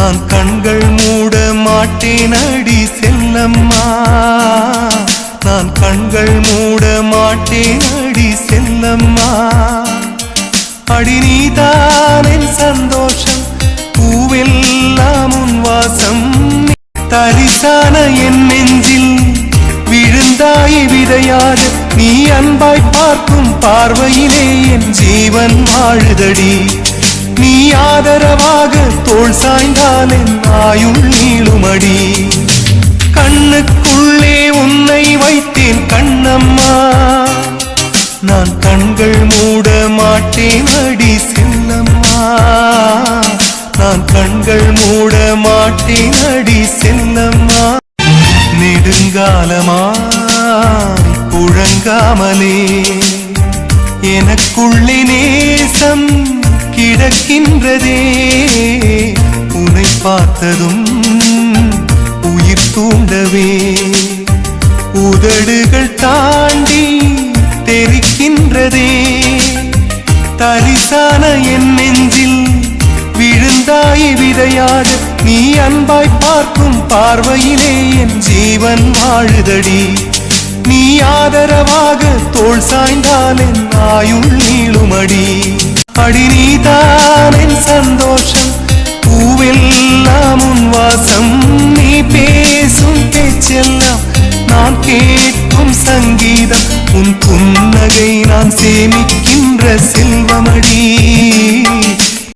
நான் கண்கள் மூட மாட்டேன் அடி செல்லம்மா. நான் கண்கள் மூட மாட்டேன் அடி செல்லம்மா. அடி நீதான் சந்தோஷம் பூவெல்லாம் உன் வாசம். தரிசான என் நெஞ்சில் விழுந்தாய் விதையாது நீ அன்பாய் பார்க்கும் பார்வையிலே என் ஜீவன் வாழுதடி. நீ ஆதரவாக தோல் சாய்ந்தால் என் ஆயுள் நீளுமடி. கண்ணுக்குள்ளே உன்னை வைத்தேன் கண்ணம்மா. நான் கண்கள் மூட மாட்டேன் அடி செல்லம்மா. நான் கண்கள் மூட மாட்டேன் அடி செல்லம்மா. நெடுங்காலமாய் புழங்காமலே. எனக்குள்ளே நேசம் கிடக்கின்றதே. உனை பார்த்ததும் உயிர் தூண்டவே. உதடுகள் தாண்டி தெரிக்கின்றதே. தரிசான என் நெஞ்சில் விழுந்தாய் விதையாக நீ அன்பாய் பார்க்கும் பார்வையிலே என் ஜீவன் வாழுதடி. நீ ஆதரவாக தோல் சாய்ந்தால் என் ஆயுள் நீளுமடி. அடி நீ பூவெல்லாம் நீ பேசும் பேச்செல்லாம் நான் கேட்கும் சங்கீதம். உன் புன்னகை நான் சேமிக்கின்ற செல்வமடி.